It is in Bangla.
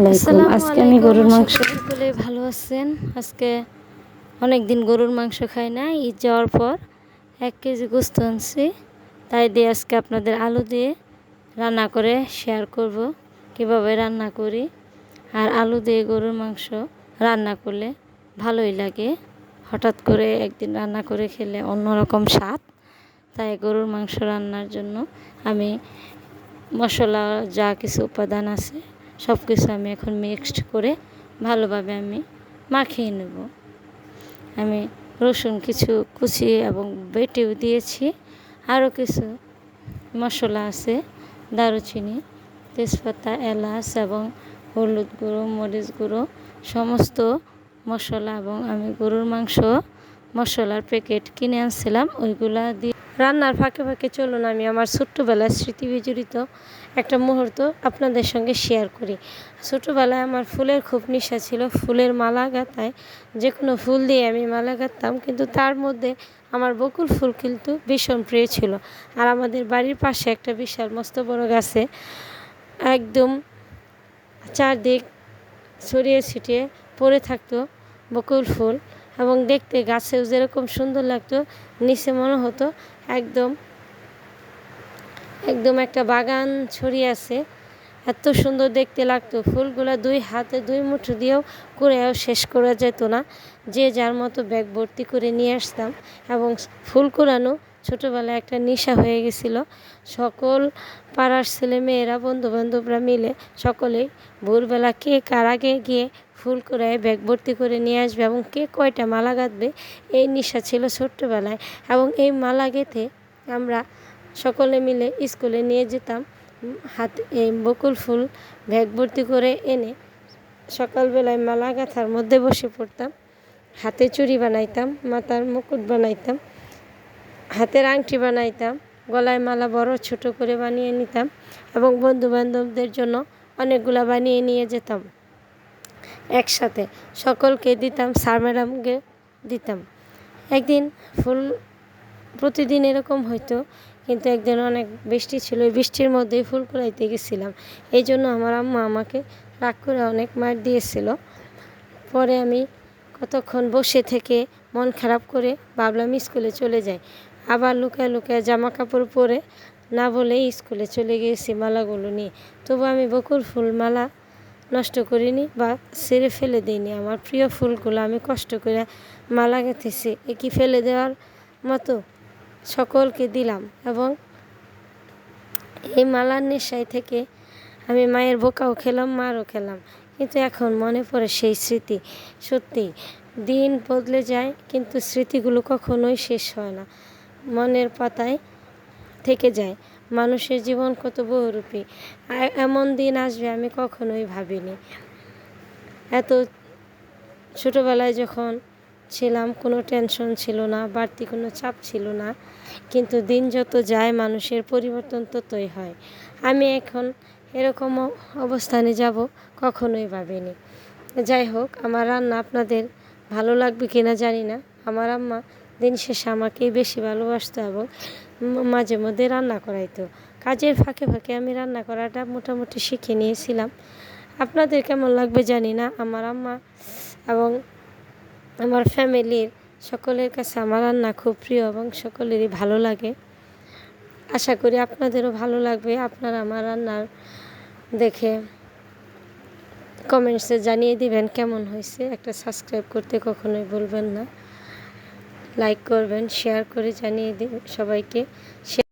আলাইকুম। আজকে আমি গরুর মাংস সকলে ভালো আছেন। আজকে অনেক দিন গরুর মাংস খাই না ঈদ যাওয়ার পর এক কেজি গোস্ত আনছি। তাই দিয়ে আজকে আপনাদের আলু দিয়ে রান্না করে শেয়ার করব কীভাবে রান্না করি। আর আলু দিয়ে গরুর মাংস রান্না করলে ভালোই লাগে। হঠাৎ করে একদিন রান্না করে খেলে অন্যরকম স্বাদ। তাই গরুর মাংস রান্নার জন্য আমি মশলা যা কিছু উপাদান আছে সব কিছু আমি এখন মিক্সড করে ভালোভাবে আমি মাখিয়ে নেব। আমি রসুন কিছু কুচিয়ে এবং বেটেও দিয়েছি। আরও কিছু মশলা আছে, দারুচিনি, তেজপাতা, এলাচ এবং হলুদ গুঁড়ো, মরিচ গুঁড়ো, সমস্ত মশলা এবং আমি গরুর মাংস মশলার প্যাকেট কিনে আনছিলাম, ওইগুলা দিয়ে রান্নার ফাঁকে ফাঁকে চলুন, আমি আমার ছোট্টবেলার স্মৃতি বিজড়িত একটা মুহূর্ত আপনাদের সঙ্গে শেয়ার করি। ছোটোবেলায় আমার ফুলের খুব নেশা ছিল, ফুলের মালা গাঁথায় যে কোনো ফুল দিয়ে আমি মালা গাঁথতাম, কিন্তু তার মধ্যে আমার বকুল ফুল কিন্তু ভীষণ প্রিয় ছিল। আর আমাদের বাড়ির পাশে একটা বিশাল মস্ত বড় গাছে একদম চারদিক ছড়িয়ে ছিটিয়ে পড়ে থাকতো বকুল ফুল। এবং দেখতে গাছেও যেরকম সুন্দর লাগতো, নিচে মনে হতো একদম একদম একটা বাগান ছড়িয়ে আছে। এত সুন্দর দেখতে লাগতো, ফুলগুলো দুই হাতে দুই মুঠো দিয়েও করেও শেষ করা যেত না। যে যার মতো ব্যাগ ভর্তি করে নিয়ে আসতাম এবং ফুল কুড়ানো ছোটোবেলায় একটা নেশা হয়ে গেছিল। সকল পাড়ার ছেলে মেয়েরা বন্ধু বান্ধবরা মিলে সকলেই ভোরবেলা কে কার আগে গিয়ে ফুল কুড়ায়, ব্যাগ ভর্তি করে নিয়ে আসবে এবং কে কয়টা মালা গাঁথবে, এই নেশা ছিল ছোট্টবেলায়। এবং এই মালা গেঁথে আমরা সকলে মিলে স্কুলে নিয়ে যেতাম। হাতে এই বকুল ফুল, ব্যাগ ভর্তি করে এনে সকালবেলায় মালা গাঁথার মধ্যে বসে পড়তাম। হাতে চুড়ি বানাইতাম, মাথার মুকুট বানাইতাম। হাতের আংটি বানাইতাম, গলায় মালা বড় ছোট করে বানিয়ে নিতাম এবং বন্ধু বান্ধবদের জন্য অনেকগুলা বানিয়ে নিয়ে যেতাম। একসাথে সকলকে দিতাম, স্যার ম্যাডামকে দিতাম। একদিন ফুল প্রতিদিন এরকম হইতো, কিন্তু একদিন অনেক বৃষ্টি ছিল, ওই বৃষ্টির মধ্যেই ফুল কুড়াইতে গেছিলাম। এই জন্য আমার আম্মা আমাকে রাগ করে অনেক মার দিয়েছিল। পরে আমি কতক্ষণ বসে থেকে মন খারাপ করে ভাবলাম স্কুলে চলে যাই। আবার লুকায় লুকায় জামা কাপড় পরে না বলেই স্কুলে চলে গিয়েছি মালাগুলো নিয়ে। তবু আমি বকুল ফুল মালা নষ্ট করিনি বা ছেড়ে ফেলে দিইনি। আমার প্রিয় ফুলগুলো আমি কষ্ট করে মালা গেঁথেছি। এ কি ফেলে দেওয়ার মতো সকলকে দিলাম এবং এই মালার নেশায় থেকে আমি মায়ের বোকাও খেলাম, মারও খেলাম। কিন্তু এখন মনে পড়ে সেই স্মৃতি। সত্যি, দিন বদলে যায়, কিন্তু স্মৃতিগুলো কখনোই শেষ হয় না। মনের পাতায় থেকে যায়। মানুষের জীবন কত বহুরূপী। এমন দিন আসবে আমি কখনোই ভাবিনি। এত ছোটোবেলায় যখন ছিলাম, কোনো টেনশন ছিল না, বাড়তি কোনো চাপ ছিল না। কিন্তু দিন যত যায়, মানুষের পরিবর্তন ততই হয়। আমি এখন এরকম অবস্থানে যাব, কখনোই ভাবিনি। যাই হোক, আমার রান্না আপনাদের ভালো লাগবে কিনা জানি না। আমার আম্মা দিন শেষে আমাকেই বেশি ভালোবাসতো এবং মাঝে মধ্যে রান্না করাইতো। কাজের ফাঁকে ফাঁকে আমি রান্না করাটা মোটামুটি শিখে নিয়েছিলাম। আপনাদের কেমন লাগবে জানি না, আমার আম্মা এবং আমার ফ্যামিলির সকলের কাছে আমার রান্না খুব প্রিয় এবং সকলেরই ভালো লাগে। আশা করি আপনাদেরও ভালো লাগবে, আপনারা আমার রান্নার দেখে কমেন্টসে জানিয়ে দিবেন কেমন হয়েছে। একটা সাবস্ক্রাইব করতে কখনোই বলবেন না। লাইক করবেন শেয়ার করে জানিয়ে দিন সবাইকে।